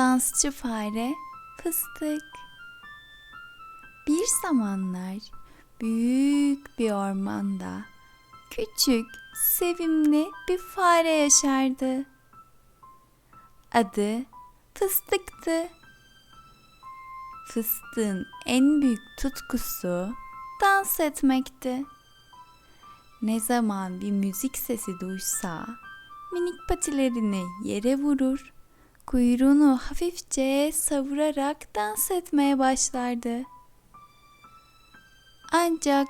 Dansçı fare fıstık. Bir zamanlar büyük bir ormanda küçük, sevimli bir fare yaşardı. Adı Fıstık'tı. Fıstığın en büyük tutkusu dans etmekti. Ne zaman bir müzik sesi duysa minik patilerini yere vurur, kuyruğunu hafifçe savurarak dans etmeye başlardı. Ancak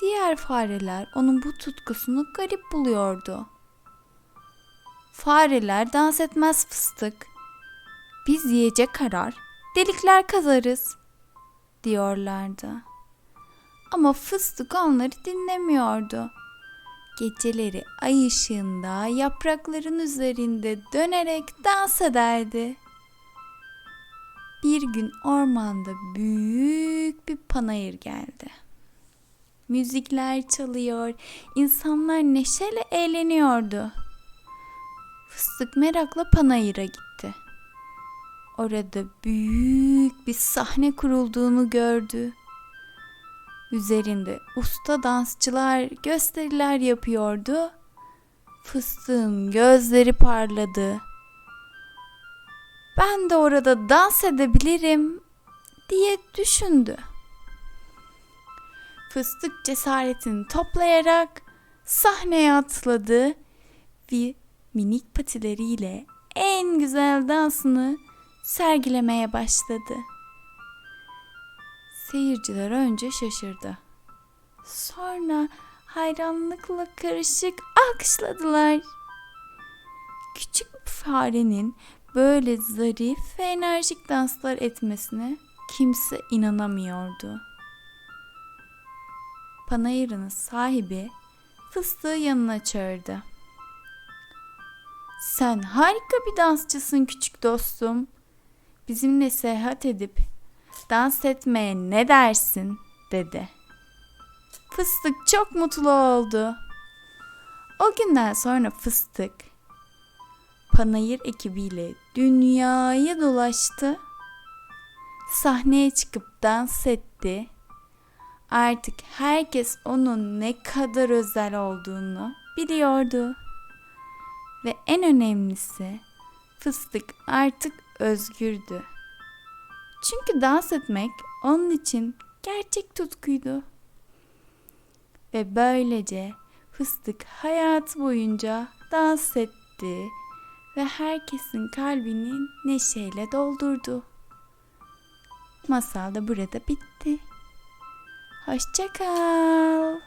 diğer fareler onun bu tutkusunu garip buluyordu. Fareler dans etmez fıstık. Biz yiyecek arar, delikler kazarız diyorlardı. Ama fıstık onları dinlemiyordu. Geceleri ay ışığında yaprakların üzerinde dönerek dans ederdi. Bir gün ormanda büyük bir panayır geldi. Müzikler çalıyor, insanlar neşeyle eğleniyordu. Fıstık merakla panayıra gitti. Orada büyük bir sahne kurulduğunu gördü. Üzerinde usta dansçılar gösteriler yapıyordu. Fıstığın gözleri parladı. Ben de orada dans edebilirim diye düşündü. Fıstık cesaretini toplayarak sahneye atladı ve minik patileriyle en güzel dansını sergilemeye başladı. Seyirciler önce şaşırdı. Sonra hayranlıkla karışık alkışladılar. Küçük bir farenin böyle zarif ve enerjik danslar etmesine kimse inanamıyordu. Panayırın sahibi fıstığı yanına çağırdı. Sen harika bir dansçısın küçük dostum. Bizimle seyahat edip dans etmeye ne dersin dedi. Fıstık çok mutlu oldu. O günden sonra fıstık Panayır ekibiyle dünyayı dolaştı. Sahneye çıkıp dans etti. Artık herkes onun ne kadar özel olduğunu biliyordu. Ve en önemlisi fıstık artık özgürdü. Çünkü dans etmek onun için gerçek tutkuydu. Ve böylece fıstık hayat boyunca dans etti ve herkesin kalbini neşeyle doldurdu. Masal da burada bitti. Hoşça kal.